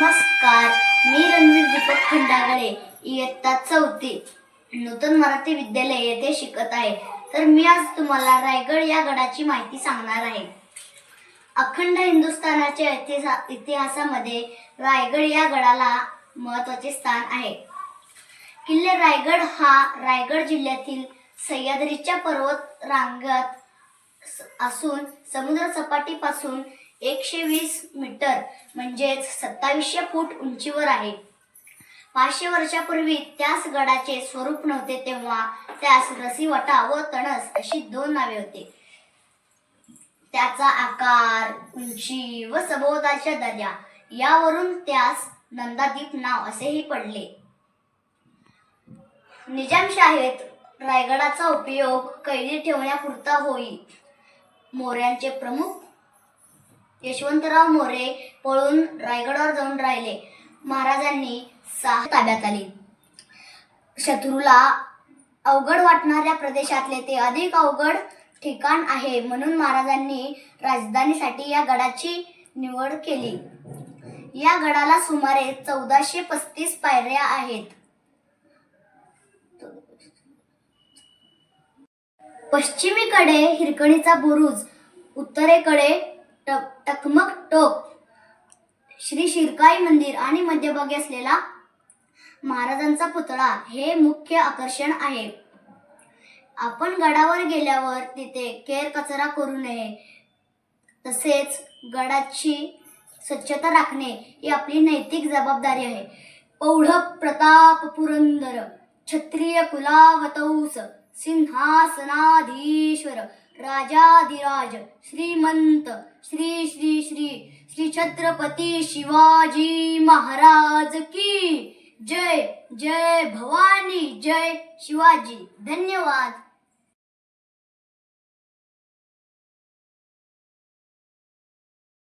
नमस्कार मी रणवीर दीपक खंडागळे इयत्ता चौथी नूतन मराठी विद्यालय येथे शिकत आहे. तर मी आज तुम्हाला रायगड या गडाची माहिती सांगणार आहे. अखंड हिंदुस्थानाच्या इतिहा इतिहासामध्ये रायगड या गडाला महत्त्वाचे स्थान आहे. किल्ले रायगड हा रायगड जिल्ह्यातील सह्याद्रीच्या पर्वत रांगात असून समुद्र सपाटीपासून एकशे वीस मीटर म्हणजेच सत्तावीसशे फूट उंचीवर आहे. पाचशे वर्षापूर्वी त्यास गडाचे स्वरूप नव्हते तेव्हा त्यास रसीवटा व तणस अशी दोन नावे होते. त्याचा आकार उंची व सभोवतालच्या दर्या यावरून त्यास नंदादीप नाव असेही पडले. निजामशाहीत रायगडाचा उपयोग कैदी ठेवण्यापुरता होई. मोऱ्यांचे प्रमुख यशवंतराव मोरे पळून रायगडावर जाऊन राहिले. महाराजांनी सहा ताब्यात आली. शत्रूला अवघड वाटणाऱ्या प्रदेशातले ते अधिक अवघड ठिकाण आहे म्हणून महाराजांनी राजधानीसाठी या गडाची निवड केली. या गडाला सुमारे चौदाशे पस्तीस पायऱ्या आहेत. पश्चिमेकडे हिरकणीचा बुरुज उत्तरेकडे श्री मंदिर आणि मध्यभागी असलेला महाराजांचा पुतळा हे मुख्य आकर्षण आहे. आपण गडावर गेल्यावर तिथे केर कचरा करू नये. तसेच गडाची स्वच्छता राखणे ही आपली नैतिक जबाबदारी आहे. पौढ प्रताप पुरंदर क्षत्रिय कुलावतौस सिंहासनाधीश्वर राजाधिराज श्रीमंत श्री श्री श्री श्री छत्रपती शिवाजी महाराज की जय जय भवानी जय शिवाजी. धन्यवाद.